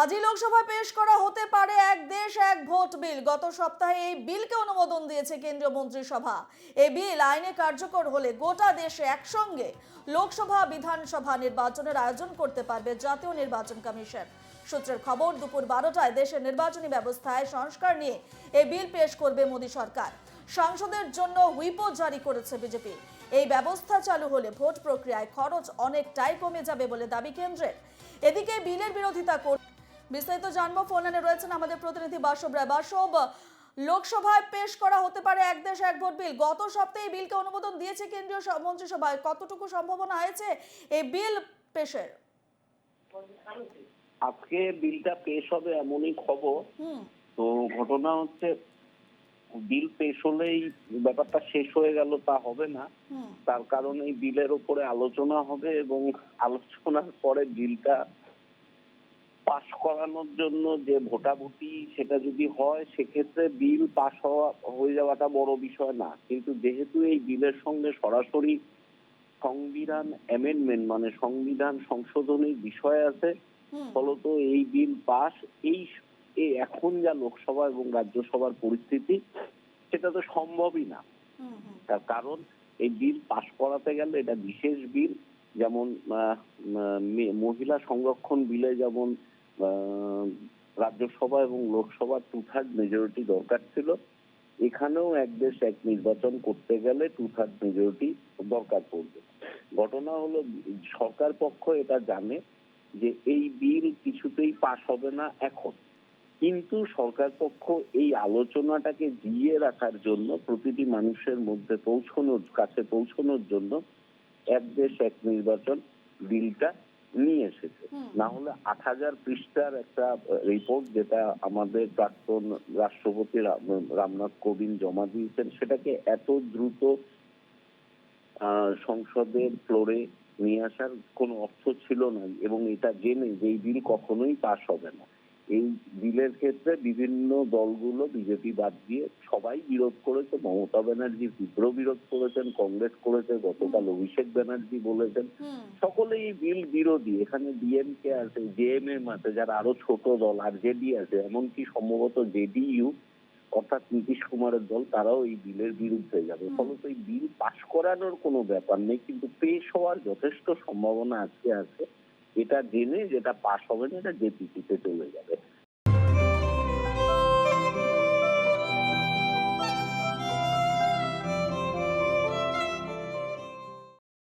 আজই লোকসভায় পেশ করা হতে পারে এক দেশ, এক ভোট বিল। গত সপ্তাহে এই বিলকে অনুমোদন দিয়েছে কেন্দ্রীয় মন্ত্রিসভা। এই বিল আইনে কার্যকর হলে গোটা দেশে একসঙ্গে লোকসভা, বিধানসভা নির্বাচনের আয়োজন করতে পারবে জাতীয় নির্বাচন কমিশন। সূত্রের খবর, দুপুর বারোটায় দেশের নির্বাচনী ব্যবস্থায় সংস্কার নিয়ে এই বিল পেশ করবে মোদী সরকার। সংসদের জন্য হুইপও জারি করেছে বিজেপি। এই ব্যবস্থা চালু হলে ভোট প্রক্রিয়ায় খরচ অনেকটাই কমে যাবে বলে দাবি কেন্দ্রের। এদিকে বিলের বিরোধিতা কর বিস্তারিত জানব ফোনে রয়েছেন আমাদের প্রতিনিধি বাসব রায়। বাসব লোকসভায় পেশ করা হতে পারে এক দেশ এক ভোট বিল। গত সপ্তাহে এই বিলকে অনুমোদন দিয়েছে কেন্দ্রীয় মন্ত্রিসভায়। কতটুকু সম্ভাবনা হয়েছে এই বিল পেশের? আজকে বিলটা পেশ হবে এমনই খবর। হুম। তো ঘটনা হচ্ছে বিল পেশ হলেই ব্যাপারটা শেষ হয়ে গেল তা হবে না। তার কারণ এই বিলের উপরে আলোচনা হবে এবং আলোচনার পরে বিলটা পাশ করানোর জন্য যে ভোটাভুটি সেটা যদি হয় সেক্ষেত্রে বিল পাশ হওয়া হয়ে যাওয়াটা বড় বিষয় না। কিন্তু যেহেতু এই বিলের সঙ্গে সরাসরি সংবিধান অ্যামেন্ডমেন্ট মানে সংবিধান সংশোধনীর বিষয় আছে ফলত এই বিল পাস এই এখন যা লোকসভা এবং রাজ্যসভার পরিস্থিতি সেটা তো সম্ভবই না। তার কারণ এই বিল পাশ করাতে গেলে এটা বিশেষ বিল যেমন মহিলা সংরক্ষণ বিলে যেমন রাজ্যসভা এবং লোকসভা টু থার্ড মেজরিটি দরকার ছিল। এখানেও এক দেশ, এক নির্বাচন করতে গেলে টু থার্ড মেজরিটি দরকার পড়বে। ঘটনা হলো, সরকার পক্ষ এটা জানে যে এই বিল কিছুতেই পাশ হবে না এখন। কিন্তু সরকার পক্ষ এই আলোচনাটাকে দিয়ে রাখার জন্য, প্রতিটি মানুষের মধ্যে পৌঁছানোর, কাছে পৌঁছানোর জন্য এক দেশ, এক নির্বাচন বিলটা নিয়ে এসেছে। না হলে আট হাজার পৃষ্ঠার একটা রিপোর্ট যেটা আমাদের প্রাক্তন রাষ্ট্রপতি রামনাথ কোবিন্দ জমা দিয়েছেন সেটাকে এত দ্রুত আহ, সংসদের ফ্লোরে নিয়ে আসার কোনো অর্থ ছিল না এবং এটা জেনে যে এই বিল কখনোই পাশ হবে না। এই বিলের ক্ষেত্রে বিভিন্ন দলগুলো বিজেপি বাদ দিয়ে সবাই বিরোধ করেছে। মমতা ব্যানার্জি তীব্র বিরোধ করেছেন কংগ্রেস করেছে গতকাল অভিষেক ব্যানার্জি বলেছেন। হুম। সকলেই এই বিল বিরোধী। এখানে ডিএমকে আছে জেএমএম আছে যারা আরও ছোট দল আর জেডি আছে এমনকি সম্ভবত জেডিইউ অর্থাৎ নীতিশ কুমারের দল তারাও এই বিলের বিরুদ্ধে যাবে। ফলত এই বিল পাশ করানোর কোনো ব্যাপার নেই কিন্তু পেশ হওয়ার যথেষ্ট সম্ভাবনা আজকে আছে। এটা জেনে যেটা পাস হবে না এটা জেপিসিতে চলে যাবে।